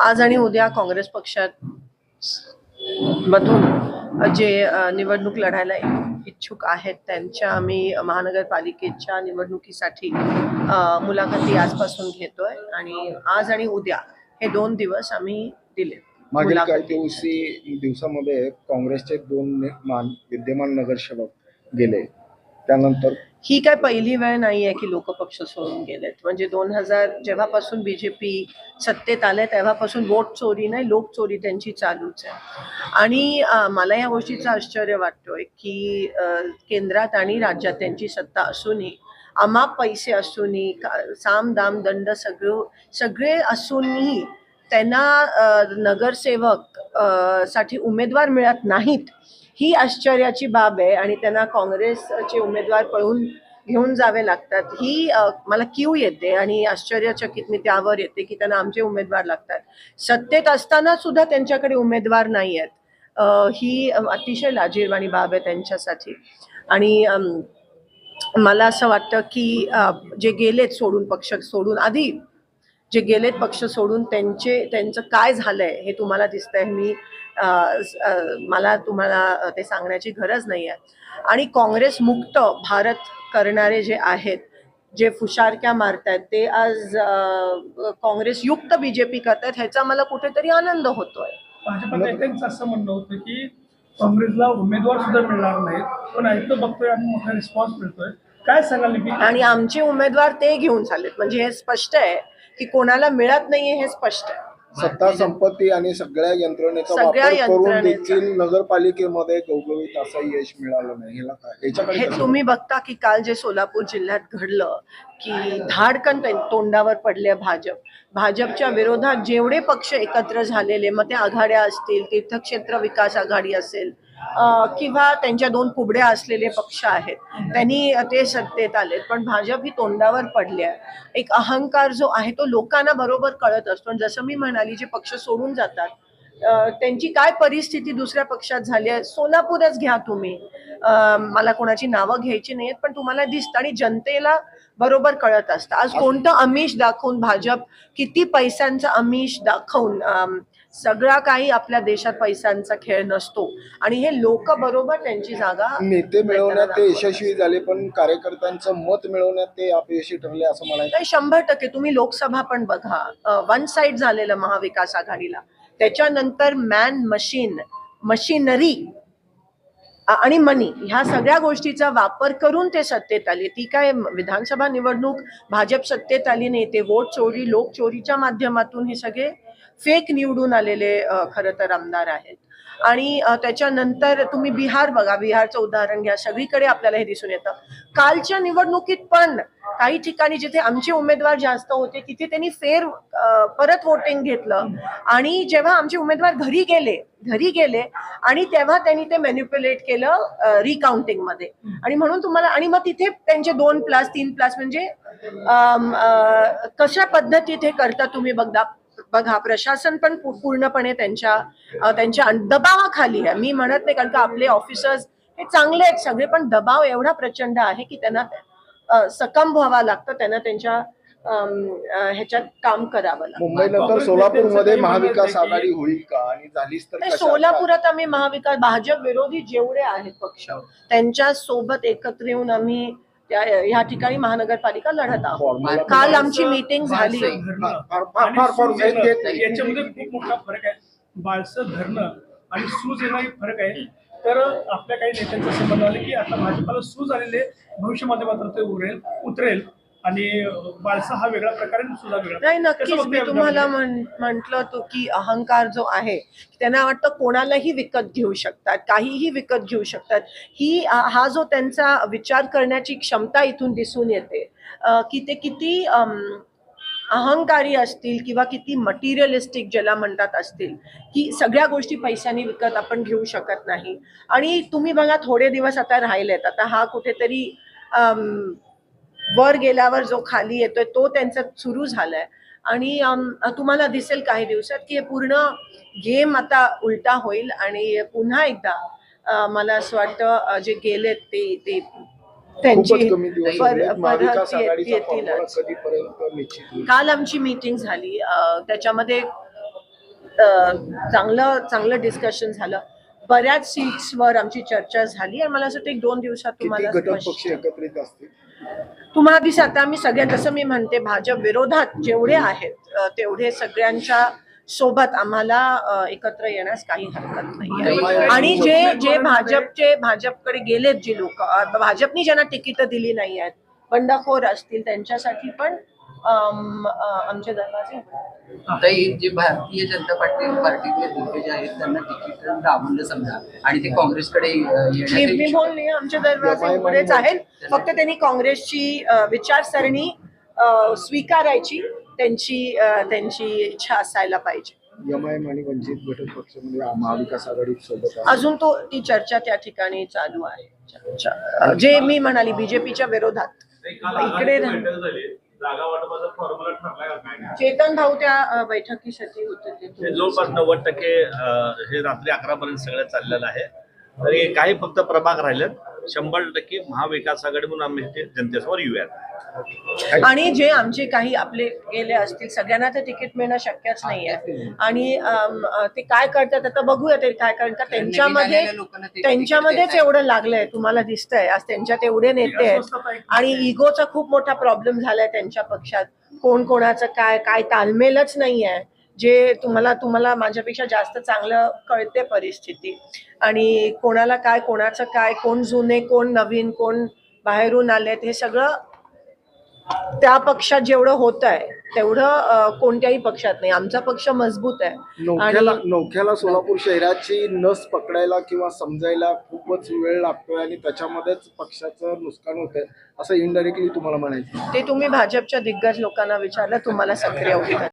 आज आणि उद्या काँग्रेस पक्षात मधून जे निवडणूक लढायला इच्छुक आहेत त्यांच्या आम्ही महानगरपालिकेच्या निवडणुकीसाठी मुलाखती आजपासून घेतोय आणि आज आणि उद्या हे दोन दिवस आम्ही दिले मागील काही. दिवशी दिवसामध्ये काँग्रेसचे दोन मान- विद्यमान नगरसेवक गेले त्यानंतर ही काय पहिली वेळ नाही आहे की लोक पक्ष सोडून गेलेत. म्हणजे दोन हजार जेव्हापासून बीजेपी सत्तेत आले तेव्हापासून वोट चोरी नाही लोक चोरी त्यांची चालूच आहे. आणि मला या गोष्टीचं आश्चर्य वाटतोय की केंद्रात आणि राज्यात त्यांची सत्ता असूनही अमाप पैसे असूनही साम दाम दंड सगळं सगळे असूनही त्यांना नगरसेवकसाठी उमेदवार मिळत नाहीत. ही आश्चर्याची बाब आहे आणि त्यांना काँग्रेसचे उमेदवार पळून घेऊन जावे लागतात. ही मला क्यू येते आणि आश्चर्यचकित मी त्यावर येते की त्यांना आमचे उमेदवार लागतात. सत्तेत असताना सुद्धा त्यांच्याकडे उमेदवार नाही आहेत. ही अतिशय लाजीरवाणी बाब आहे त्यांच्यासाठी. आणि मला असं वाटतं की जे गेलेत सोडून पक्ष सोडून आधी जे गेलेत पक्ष सोडून त्यांचे त्यांचं काय झालंय हे तुम्हाला दिसतंय. मी मला तुम्हाला ते सांगण्याची गरज नाही आहे आणि काँग्रेस मुक्त भारत करणारे जे आहेत जे फुशारक्या मारतायत ते आज काँग्रेस युक्त बीजेपी करतायत ह्याचा मला कुठेतरी आनंद होतोय. भाजपा असं म्हणणं होतं की काँग्रेसला उमेदवार सुद्धा मिळणार नाहीत पण ऐकतो बघतोय आणि मोठा रिस्पॉन्स मिळतोय. काय सांगाल आणि आमचे उमेदवार ते घेऊन चाललेत. म्हणजे हे स्पष्ट आहे की कोणाला मिळत नाहीये हे स्पष्ट आहे. सत्ता संपत्ती आणि सगळ्या यंत्रणेचा सगळ्या वापर करून यंत्रणेचा. देखील नगरपालिकेमध्ये गवगवीत असं यश मिळालं नाही. ह्याला काय याच्याकडे हे कसं तुम्ही बघता की काल जे सोलापूर जिल्ह्यात घडलं की धाडकन ते- तोंडावर पडले भाजप. भाजपच्या विरोधात जेवढे पक्ष एकत्र झालेले मग ते आघाड्या असतील तीर्थक्षेत्र विकास आघाडी असेल किंवा त्यांच्या दोन पुबड्या असलेले पक्ष आहेत. त्यांनी ते सत्तेत आलेत. पण भाजप ही तोंडावर पडली आहे. एक अहंकार जो आहे तो लोकांना बरोबर कळत असतो. जसं मी म्हणाली जे पक्ष सोडून जातात त्यांची काय परिस्थिती दुसऱ्या पक्षात झाली आहे सोलापूरच घ्या तुम्ही. मला कोणाची नावं घ्यायची नाहीत पण तुम्हाला दिसतं आणि जनतेला बरोबर कळत असतं. आज कोणतं आमिष दाखवून भाजप किती पैशांचं आमिष दाखवून सगळा काही आपल्या देशात पैशांचा खेळ नसतो. आणि हे लोक बरोबर त्यांची जागा नेते मिळवण्यात ते यशस्वी झाले पण कार्यकर्त्यांचं मत मिळवण्यात ते अपयशी ठरले असं म्हणायचं. शंभर टक्के. तुम्ही लोकसभा पण बघा. वन साइड झालेलं महाविकास आघाडीला. त्याच्यानंतर मॅन मशीन मशीनरी आणि मनी ह्या सगळ्या गोष्टीचा वापर करून ते सत्तेत आले. ती काय विधानसभा निवडणूक भाजप सत्तेत आली नाही ते वोट चोरी लोक चोरीच्या माध्यमातून हे सगळे फेक निवडून आलेले खरं तर आमदार आहेत. आणि त्याच्यानंतर तुम्ही बिहार बघा बिहारचं उदाहरण घ्या सगळीकडे आपल्याला हे दिसून येतं. कालच्या निवडणुकीत पण काही ठिकाणी जिथे आमचे उमेदवार जास्त होते तिथे त्यांनी फेर परत वोटिंग घेतलं. आणि जेव्हा आमचे उमेदवार घरी गेले घरी गेले आणि तेव्हा त्यांनी ते मॅन्युप्युलेट केलं रिकाउंटिंगमध्ये. आणि म्हणून तुम्हाला आणि मग तिथे त्यांचे दोन प्लस तीन प्लस म्हणजे कशा पद्धतीत हे करता तुम्ही बघता? बघा प्रशासन पण पूर्णपणे त्यांच्या अ, त्यांच्या दबावाखाली आहे. मी म्हणत नाही कारण का आपले ऑफिसर्स हे चांगले आहेत सगळे पण दबाव एवढा प्रचंड आहे की त्यांना सकम व्हावा लागतं त्यांना त्यांच्या ह्याच्यात काम करावं लागतं. मुंबई नंतर काँग्रेस सोलापूरमध्ये महाविकास आघाडी होईल का? आणि झालीच तर? सोलापुरात आम्ही महाविकास भाजप विरोधी जेवढे आहेत पक्ष त्यांच्यासोबत एकत्र येऊन आम्ही त्या ह्या ठिकाणी महानगरपालिका लढत आहोत. फॉर्म्युला काल आमची मीटिंग झाली. याच्यामध्ये खूप मोठा फरक आहे. बाळसं धरणं आणि सूज येणं एक फरक आहे. तर आपल्या काही नेत्यांचं असं म्हणणं आलं की आता भाजपाला सूज आलेले भविष्यामध्ये मात्र ते उरेल उतरेल. आणि बाळसा हा वेगळा प्रकार वेगळा नाही नक्कीच. मी तुम्हाला? म्हटलं तो की अहंकार जो आहे त्यांना वाटतं कोणालाही विकत घेऊ शकतात काहीही विकत घेऊ शकतात. ही हा जो त्यांचा विचार करण्याची क्षमता इथून दिसून येते. की ते किती अहंकारी असतील किंवा किती मटेरियलिस्टिक ज्याला म्हणतात असतील की सगळ्या गोष्टी पैशाने विकत आपण घेऊ शकत नाही. आणि तुम्ही बघा थोडे दिवस आता राहिलेत. आता हा कुठेतरी वर गेल्यावर जो खाली येतोय तो त्यांचा सुरू झालाय. आणि तुम्हाला दिसेल काही दिवसात की हे पूर्ण गेम आता उलटा होईल आणि पुन्हा एकदा मला असं वाटतं जे गेलेत ते ते त्यांची काल आमची मीटिंग झाली. त्याच्यामध्ये चांगलं चांगलं डिस्कशन झालं. बऱ्याच सीट्सवर आमची चर्चा झाली आणि मला असं वाटतं एक दोन दिवसात तुम्हाला तुम्हाला दिसत आता आम्ही सगळ्या जसं मी म्हणते भाजप विरोधात जेवढे आहेत तेवढे सगळ्यांच्या सोबत आम्हाला एकत्र येण्यास काही हरकत नाही आणि जे जे भाजपचे भाजपकडे गेलेत जे लोक भाजपनी ज्यांना तिकीट दिली नाही आहेत बंडखोर असतील त्यांच्यासाठी पण आमचे दरवाजे. ताई जे भारतीय जनता पार्टी पार्टीतले दिग्गज आहेत त्यांना तिकीट डावललं समजा आणि ते काँग्रेसकडे अं, मी येण्याचा मी इच्छुक- बोलले आमचे दरवाजे उघडेच आहेत फक्त त्यांनी काँग्रेसची अ, विचारसरणी अ, स्वीकारायची त्यांची अ, त्यांची इच्छा असायला पाहिजे एम आय एम आणि वंचित घटक पक्ष म्हणजे महाविकास आघाडी सोबत आहे. अजून तो ती चर्चा त्या ठिकाणी चालू आहे चर्चा. जे मी म्हणाली बीजेपीच्या विरोधात इकडे झाली जागा वाटपाचा फॉर्म्युला ठरलाय का काय चेतन भाऊ त्या बैठकीसाठी होते ते. जवळपास नव्वद टक्के अं, हे रात्री अकरा पर्यंत सगळं चाललेलं आहे. तरी काही फक्त प्रभाग राहिलेत. शंभर टक्के महाविकास आघाडी म्हणून आम्ही ते जनतेसमोर येऊयात. आणि जे आमचे काही आपले गेले असतील सगळ्यांना तर तिकीट मिळणं शक्यच नाही आहे आणि ते काय करतात आता बघूया ते काय कारण का त्यांच्यामध्ये त्यांच्यामध्येच एवढं लागलंय तुम्हाला दिसतंय. आज त्यांच्यात एवढे नेते आहेत. आणि इगोचा खूप मोठा प्रॉब्लेम झालाय त्यांच्या पक्षात. कोण कोणाचं काय काय तालमेलच नाही आहे जे तुम्हाला तुम्हाला माझ्यापेक्षा जास्त चांगलं कळते परिस्थिती. आणि कोणाला काय कोणाचं काय कोण जुने कोण नवीन कोण बाहेरून आलेत हे सगळं त्या पक्षात जेवढं होत आहे तेवढं कोणत्याही पक्षात नाही. आमचा पक्ष मजबूत आहे. नौख्याला नौख्याला सोलापूर शहराची नस पकडायला किंवा समजायला खूपच वेळ लागतोय आणि त्याच्यामध्येच पक्षाचं नुकसान होतंय असं इनडायरेक्टली तुम्हाला म्हणायचं ते तुम्ही भाजपच्या दिग्गज लोकांना विचारलं तुम्हाला सक्रिय होईल